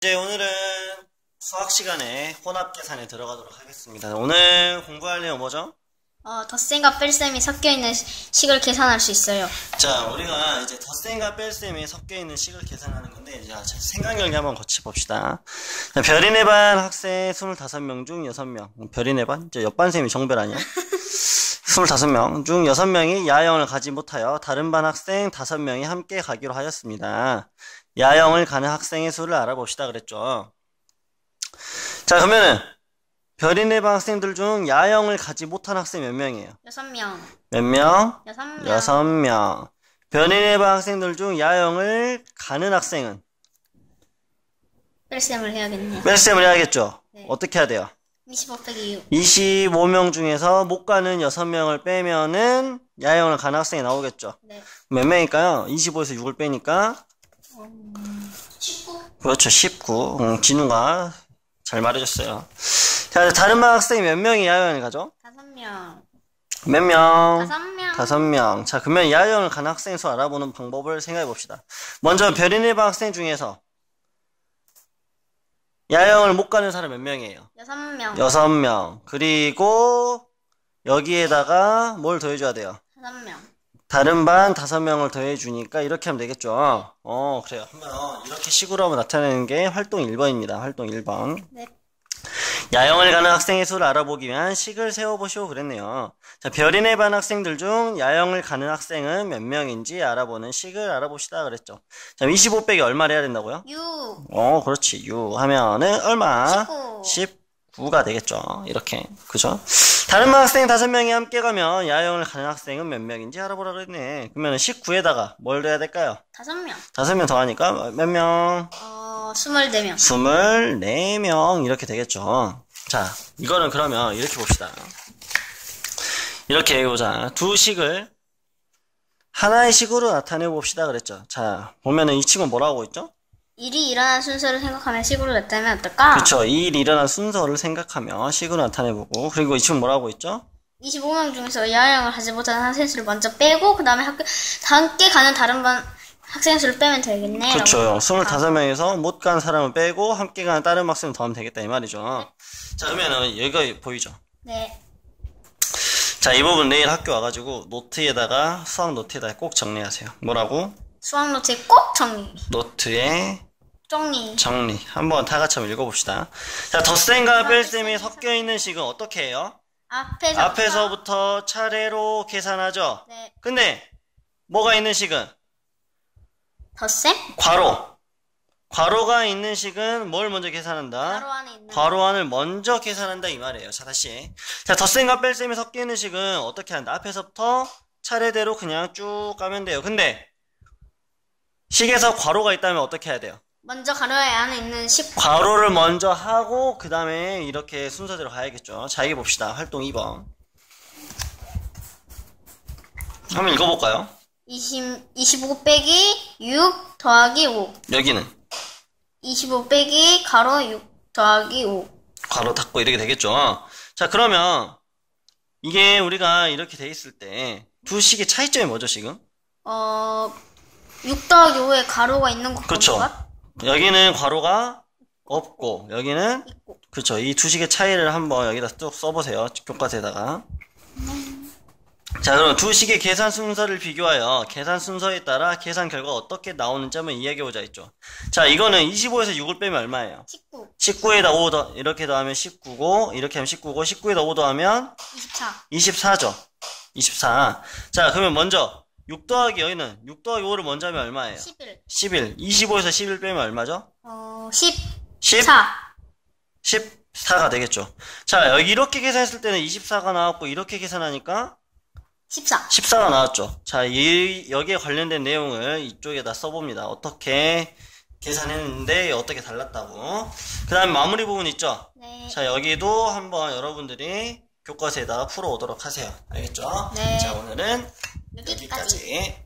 이제 오늘은 수학 시간에 혼합 계산에 들어가도록 하겠습니다. 오늘 공부할 내용 뭐죠? 어, 덧셈과 뺄셈이 섞여 있는 시- 식을 계산할 수 있어요. 자, 우리가 이제 덧셈과 뺄셈이 섞여 있는 식을 계산하는 건데, 자, 생각 열기 한번 거치 봅시다. 자, 별인의 반 학생 25명 중 6명. 별인의 반? 이제 옆반쌤이 정별 아니야? 25명 중 6명이 야영을 가지 못하여 다른 반 학생 5명이 함께 가기로 하였습니다. 야영을 가는 학생의 수를 알아봅시다 그랬죠. 자, 그러면은 별인의 반 학생들 중 야영을 가지 못한 학생 몇 명이에요? 여섯 명, 몇 명? 여섯 명, 여섯 명. 변인의 반 학생들 중 야영을 가는 학생은 뺄셈을 해야겠네요. 뺄셈을 해야겠죠. 네. 어떻게 해야 돼요? 25 빼기 6. 25명 중에서 못 가는 6명을 빼면은 야영을 가는 학생이 나오겠죠. 네. 몇 명일까요? 25에서 6을 빼니까 19. 그렇죠. 19. 음, 진우가 잘 말해줬어요. 자, 다른 반 학생이 몇 명이 야영을 가죠? 다섯 명, 몇 명? 다섯 명, 다섯 명. 자, 그러면 야영을 가는 학생 수 알아보는 방법을 생각해 봅시다. 먼저 별인의 반 학생 중에서 야영을 못 가는 사람 몇 명이에요? 여섯 명, 여섯 명. 그리고 여기에다가 뭘 더해줘야 돼요? 다섯 명. 다른 반 다섯 명을 더해주니까 이렇게 하면 되겠죠? 어, 그래요. 한번 이렇게 식으로 한번 나타내는 게 활동 1번입니다. 활동 1번. 네. 야영을 가는 학생의 수를 알아보기 위한 식을 세워보시오 그랬네요. 자, 별인의 반 학생들 중 야영을 가는 학생은 몇 명인지 알아보는 식을 알아봅시다 그랬죠. 자, 25 빼기 얼마를 해야 된다고요? 6, 어, 그렇지. 6 하면은 얼마? 19. 19가 되겠죠. 이렇게. 그죠? 다른 반 학생 5명이 함께 가면 야영을 가는 학생은 몇 명인지 알아보라 그랬네. 그러면 19에다가 뭘 넣어야 될까요? 다섯 명. 5명 더 하니까 몇 명? 어, 24명. 24명 이렇게 되겠죠. 자, 이거는 그러면 이렇게 봅시다. 이렇게 해보자. 두 식을 하나의 식으로 나타내 봅시다 그랬죠. 자, 보면은 이 친구는 뭐라고 있죠? 일이 일어난 순서를 생각하면 식으로 냈다면 어떨까? 그렇죠. 이일 일어난 순서를 생각하며 식으로 나타내 보고 그리고 이 친구 뭐라고 있죠? 25명 중에서 야영을 하지 못하는 학생 수를 먼저 빼고 그 다음에 학교 함께 가는 다른 반 학생 수를 빼면 되겠네. 그렇죠. 라고. 25명에서 못 간 사람을 빼고 함께 가는 다른 학생을 더하면 되겠다 이 말이죠. 자, 그러면은 여기가 보이죠? 네. 자, 이 부분 내일 학교 와가지고 노트에다가 수학 노트에다가 꼭 정리하세요. 뭐라고? 수학 노트에 꼭 정리. 노트에 정리. 정리. 한번 다 같이 한번 읽어봅시다. 자, 덧셈과 뺄셈이 섞여 있는 식은 어떻게 해요? 앞에서. 앞에서부터 차례로 계산하죠. 네. 근데 뭐가 있는 식은 덧셈? 괄호. 괄호가 있는 식은 뭘 먼저 계산한다? 바로 안에 있는. 괄호 안을 먼저 계산한다 이 말이에요. 자, 다시. 자, 덧셈과 뺄셈이 섞여 있는 식은 어떻게 한다? 앞에서부터 차례대로 그냥 쭉 가면 돼요. 근데 식에서 괄호가 있다면 어떻게 해야 돼요? 먼저 가로 안에 있는 10. 괄호를 먼저 하고 그 다음에 이렇게 순서대로 가야겠죠. 자, 이게 봅시다. 활동 2번. 한번 읽어볼까요? 20, 25 빼기 6 더하기 5. 여기는 25 빼기 가로 6 더하기 5. 괄호 닫고 이렇게 되겠죠. 자, 그러면 이게 우리가 이렇게 돼 있을 때 두 식의 차이점이 뭐죠, 지금? 어, 6 더하기 5에 가로가 있는 것 그쵸. 같은가? 여기는 괄호가 없고 여기는 있고. 그렇죠. 이 두 식의 차이를 한번 여기다 쭉 써보세요. 교과서에다가. 자, 그럼 두 식의 계산 순서를 비교하여 계산 순서에 따라 계산 결과가 어떻게 나오는지 한번 이야기해보자 했죠. 자, 이거는 25에서 6을 빼면 얼마예요? 19, 19에다 5 더, 이렇게 더하면 19고, 이렇게 하면 19고, 19에다 5 더하면 24. 24죠. 24. 자, 그러면 먼저 6 더하기 여기는 6 더하기 5를 먼저 하면 얼마예요? 11. 11. 25에서 11 빼면 얼마죠? 어, 10. 10? 4. 14가 되겠죠. 자, 여기 이렇게 계산했을 때는 24가 나왔고, 이렇게 계산하니까 14. 14가 나왔죠. 자, 이, 여기에 관련된 내용을 이쪽에다 써봅니다. 어떻게 계산했는데 어떻게 달랐다고. 그 다음에 마무리 부분 있죠? 네. 자, 여기도 한번 여러분들이 교과서에다가 풀어오도록 하세요. 알겠죠? 네. 자, 오늘은 여기까지. 여기까지.